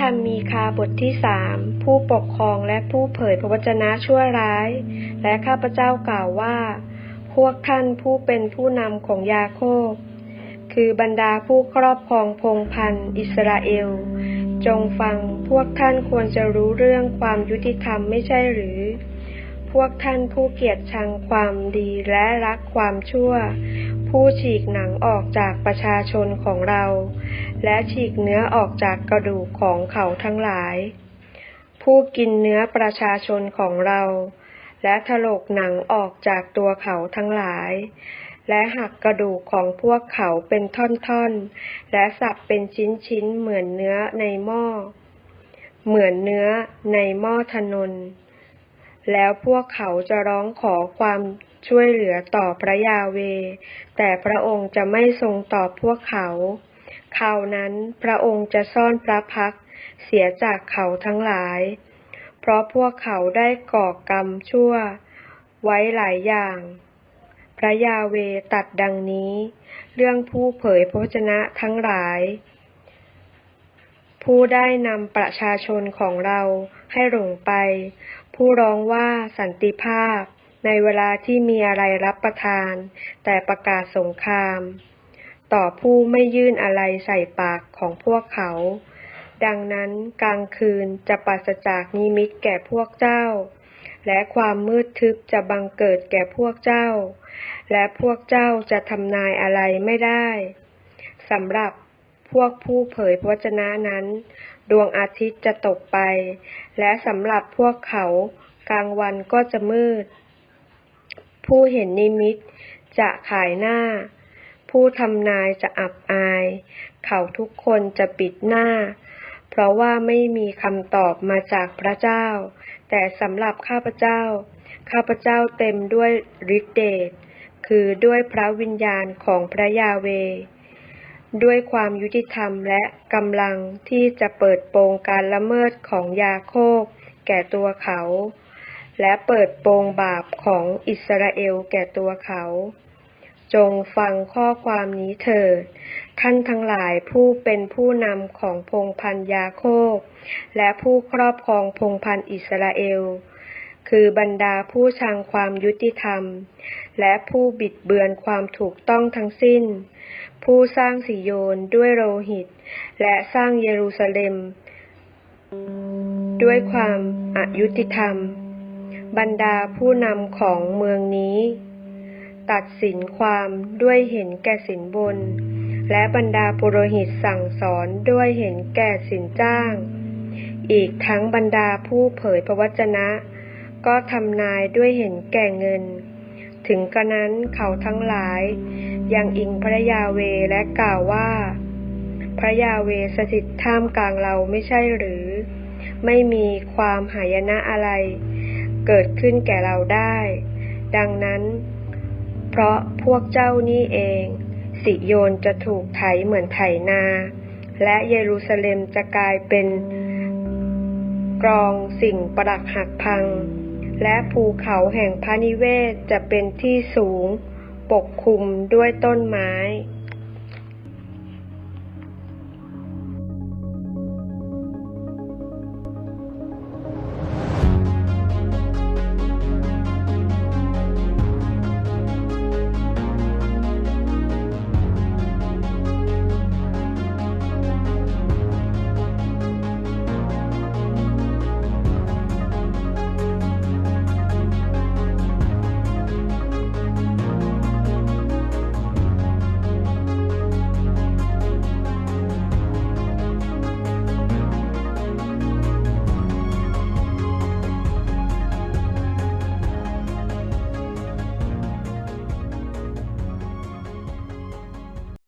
ธรรมมีคาบทที่สามผู้ปกครองและผู้เผยพระวจนะชั่วร้าย และข้าพเจ้ากล่าวว่า พวกท่านผู้เป็นผู้นำของยาโคบ คือบรรดาผู้ครอบครองพงพันธ์อิสราเอล จงฟังพวกท่านควรจะรู้เรื่องความยุติธรรมไม่ใช่หรือ พวกท่านผู้เกียดชังความดีและรักความชั่ว ผู้ฉีกหนังออกจากประชาชนของเรา และฉีกเนื้อออกจากกระดูกของเขาทั้งหลาย ผู้กินเนื้อประชาชนของเรา และถลกหนังออกจากตัวเขาทั้งหลาย และหักกระดูกของพวกเขาเป็นท่อนๆ และสับเป็นชิ้นๆ เหมือนเนื้อในหม้อ เหมือนเนื้อในหม้อทนน แล้วพวกเขาจะร้องขอความ ช่วยเหลือต่อพระยาเว แต่พระองค์จะไม่ทรงตอบพวกเขาคราวนั้นพระองค์จะซ่อนพระพักเสียจากเขาทั้งหลาย เพราะพวกเขาได้ก่อกรรมชั่ว ไว้หลายอย่าง พระยาเวตัดดังนี้ เรื่องผู้เผยพระวจนะทั้งหลาย ผู้ได้นำประชาชนของเราให้หลงไป ผู้ร้องว่าสันติภาพ ในเวลาที่มีอะไรรับประทาน แต่ประกาศสงคราม ต่อผู้ไม่ยื่นอะไรใส่ปากของพวกเขา ดังนั้นกลางคืนจะปราศจากนิมิตแก่พวกเจ้า และความมืดทึบจะบังเกิดแก่พวกเจ้า และพวกเจ้าจะทำนายอะไรไม่ได้สำหรับพวกผู้เผยพระวจนะนั้น ดวงอาทิตย์จะตกไป และสำหรับพวกเขากลางวันก็จะมืด ผู้เห็นนิมิตจะขายหน้า ผู้ทำนายจะอับอาย เขาทุกคนจะปิดหน้า เพราะว่าไม่มีคำตอบมาจากพระเจ้า แต่สำหรับข้าพเจ้า ข้าพเจ้าเต็มด้วยฤทธิเดช คือด้วยพระวิญญาณของพระยาเวด้วยความยุติธรรมและกำลังที่จะเปิดโปงการละเมิดของยาโคบแก่ตัวเขา และเปิดโปงบาปของอิสราเอลแก่ตัวเขา จงฟังข้อความนี้เถิด ท่านทั้งหลายผู้เป็นผู้นำของพงพันยาโคบ และผู้ครอบครองพงพันอิสราเอล คือบรรดาผู้ชังความยุติธรรม และผู้บิดเบือนความถูกต้องทั้งสิ้น ผู้สร้างสิโยนด้วยโลหิต และสร้างเยรูซาเล็ม ด้วยความอายุติธรรม บรรดาผู้นำของเมืองนี้ ตัดสินความด้วยเห็นแก่สินบน และบรรดาปุโรหิตสั่งสอนด้วยเห็นแก่สินจ้าง อีกทั้งบรรดาผู้เผยพระวจนะ ก็ทำนายด้วยเห็นแก่เงิน ถึงกระนั้นเขาทั้งหลาย ยังอิงพระยาเวและกล่าวว่า พระยาเวสถิตท่ามกลางเราไม่ใช่หรือ ไม่มีความหายนะอะไร เกิดขึ้นแก่เราได้ ดังนั้น เพราะพวกเจ้านี่เอง สิโยนจะถูกไถเหมือนไถนา และเยรูซาเล็มจะกลายเป็นกรองสิ่งประดักหักพัง และภูเขาแห่งพระนิเวศจะเป็นที่สูง ปกคลุมด้วยต้นไม้